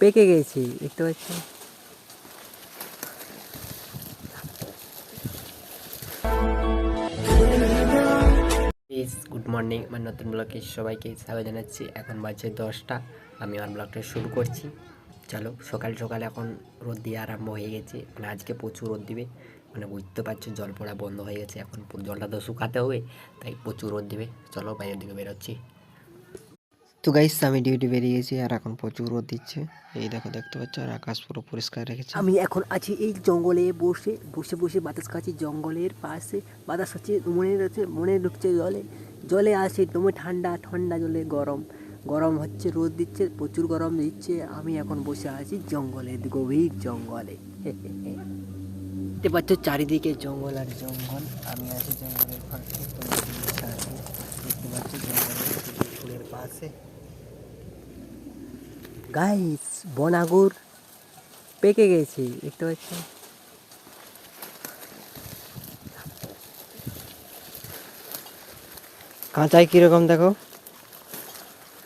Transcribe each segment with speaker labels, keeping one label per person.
Speaker 1: পেকে গেছে, দেখতে পাচ্ছি গুড মর্নিং আমার নতুন ব্লগে সবাইকে স্বাগত জানাচ্ছি। এখন বাজে দশটা, আমি আমার ব্লগটা শুরু করছি। চলো, সকাল সকাল এখন রোদ দিয়ে আরম্ভ হয়ে গেছে। মানে আজকে প্রচুর রোদ দিবে। মানে বুঝতে পারছ, জল পড়া বন্ধ হয়ে গেছে। এখন জলটা তো শুকাতে হবে, তাই প্রচুর রোদ দিবে। চলো বাইরের দিকে বেরোচ্ছি। তো গাইস আমি ডিউটি বেরিয়ে গেছি আর এখন প্রচুর রোদ দিচ্ছে। এই দেখো, দেখতে পাচ্ছ? আর আকাশ পুরো পরিষ্কার রেখেছে।
Speaker 2: আমি এখন আছি এই জঙ্গলে বসে বসে বসে বাতাস খাচ্ছি জঙ্গলের পাশে। বাতাস খাচ্ছি মনে হচ্ছে, মনে ঢুকছে জলে। জলে আসে তোমার ঠান্ডা ঠান্ডা জলে গরম। গরম হচ্ছে, রোদ দিচ্ছে, প্রচুর গরম দিচ্ছে। আমি এখন বসে আছি জঙ্গলে, গভীর জঙ্গলে। দেখতে পাচ্ছ? চারিদিকে জঙ্গল আর জঙ্গল। আমি আছি জঙ্গলের আছি দেখতে পাচ্ছ? জঙ্গলের ফুলের পাশে। গাইস বনাগুর পেকে গেছে দেখতে পাচ্ছি
Speaker 1: কাঁচায় কীরকম দেখো?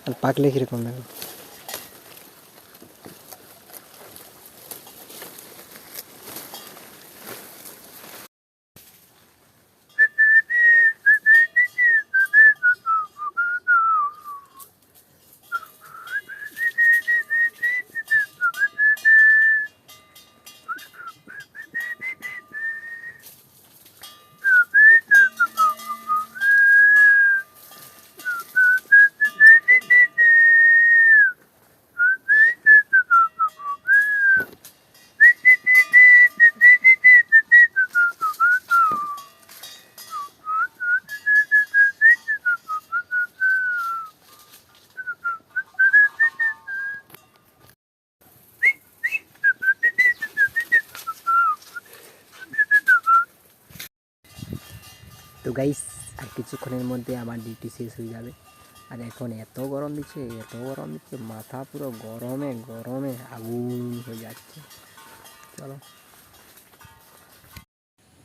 Speaker 1: আর পাকলে কীরকম দেখো?
Speaker 2: তো গাইস আর কিছুক্ষণের মধ্যে আমার ডিউটি শেষ হয়ে যাবে। আর এখন এত গরম দিচ্ছে, এত গরম দিচ্ছে, মাথা পুরো গরমে গরমে আগুন হয়ে যাচ্ছে। চলো।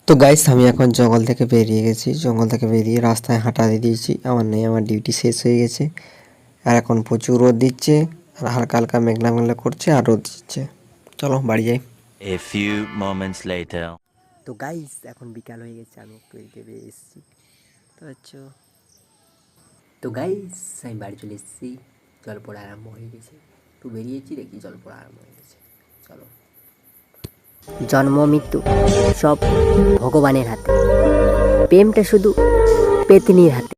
Speaker 1: তো গাইস আমি এখন জঙ্গল থেকে বেরিয়ে গেছি। জঙ্গল থেকে বেরিয়ে রাস্তায় হাঁটা দিয়ে দিয়েছি। আমার নেই, আমার ডিউটি শেষ হয়ে গেছে। আর এখন প্রচুর রোদ দিচ্ছে, আর হালকা হালকা মেঘলা মেঘলা করছে, আর রোদ দিচ্ছে। চলো, বাড়ি যাই।
Speaker 3: A few moments later.
Speaker 2: তো গাইস এখন বিকাল হয়ে গেছে আমি একটু এদিকে বেরিয়ে এসেছি। তো হচ্ছে তো গাইস আমি বাড়ি চলে এসেছি জল পড়া আরম্ভ হয়ে গেছে। একটু বেরিয়েছি দেখি জল পড়া আরম্ভ হয়ে গেছে। চলো। জন্ম মৃত্যু সব ভগবানের হাতে। প্রেমটা শুধু পেতনির হাতে।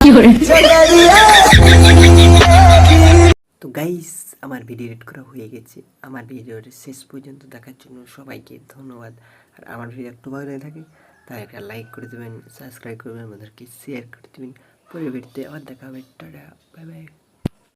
Speaker 2: তো গাইস আমার ভিডিও রেড করা হয়ে গেছে। আমার ভিডিওর শেষ পর্যন্ত দেখার জন্য সবাইকে ধন্যবাদ। আর আমার ভিডিও একটু ভালো লাগে থাকে, তাহলে একটা লাইক করে দেবেন সাবস্ক্রাইব করবেন আমাদেরকে শেয়ার করে দেবেন। পরিবর্তে আবার দেখা হবে। Tata bye bye